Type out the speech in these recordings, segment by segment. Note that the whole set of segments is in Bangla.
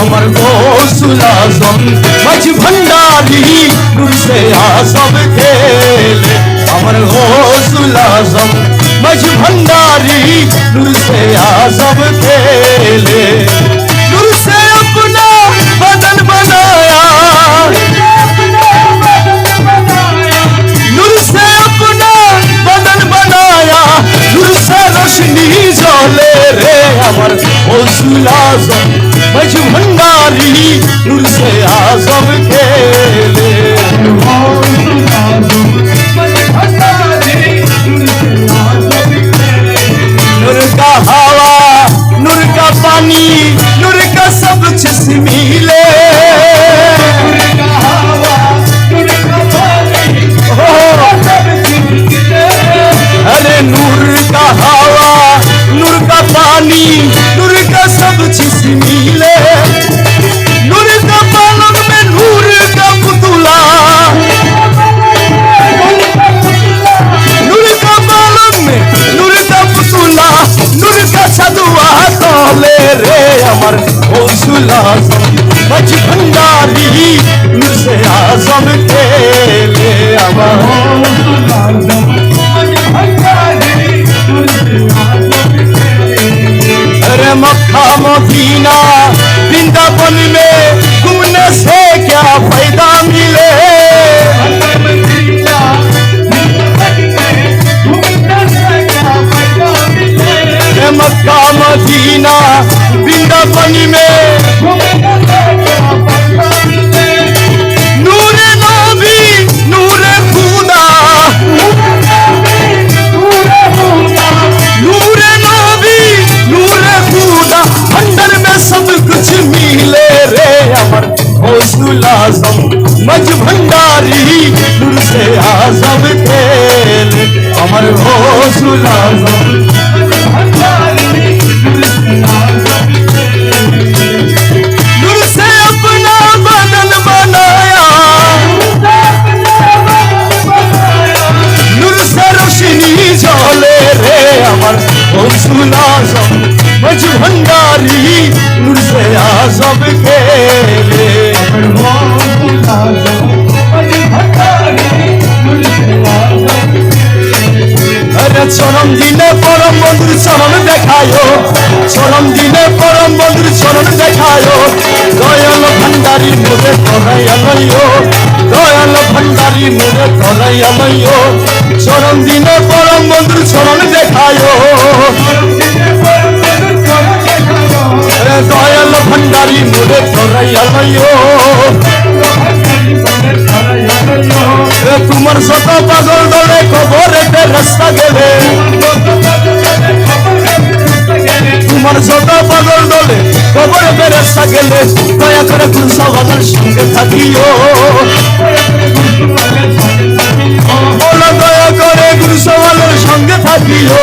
अमर गौसुल सम मच भंडारी से सब खेल। अमर गौसुल सम मच भंडारी से सब खेल। आज़म बच भंडारी नूर आज़म के ले अरे मक्का मदीना वृंदावन में घूमने से क्या फ़ायदा मिले? गौसुल आजम मज भंडारी नूर से आजम खेल अमर गौसुल आजम দিনে পরম বন্ধুর চরণ দেখায়ো। চরম দিনে পরম বন্ধুর চরণ দেখায়ো। দয়াল ভান্ডারি মোরে তরাইয়ালয়ো দয়াল ভান্ডারি মোরে তরাইয়ালয়ো চরম দিনে পরম বন্ধুর চরণ দেখায়ো। দয়াল ভান্ডারি মোরে তরাইয়ালয়ো এ তোমার শত পাগল দলে কবরেতে রাস্তা গেলে। দলে কবরেতে গেলে দয়া করে কুলসাওয়ালার সঙ্গে থাকিও। দয়া করে গুরুসওয়ালার সঙ্গে থাকিও।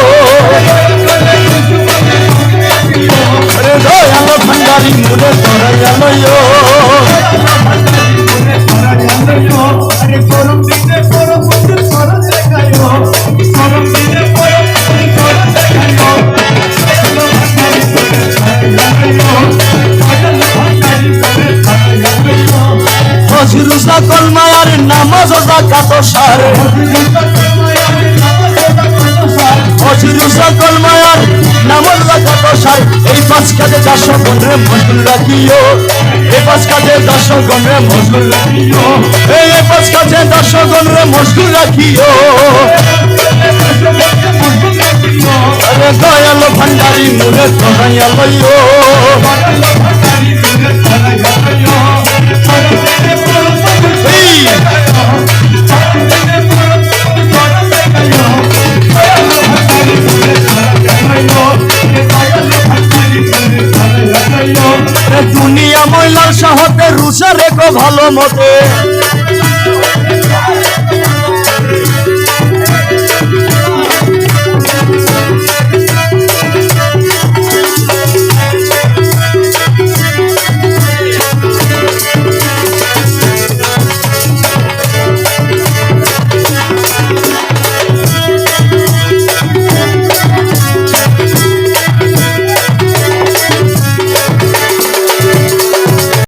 হজরু সকল মায়ার নামাজ জাকাত সার? হজরু সকল মায়ার নামাজ জাকাত সার? এই পাঁচ কাজে চারশো গণরে মজুর রাখিও। এই পাঁচ কাজে দশ গণরে মজুর রাখিও। এই পাঁচ কাজে দশ গণরে মজুর রাখিও দয়াল ভান্ডারি মুরে দয়ালয়ো ভালো মতে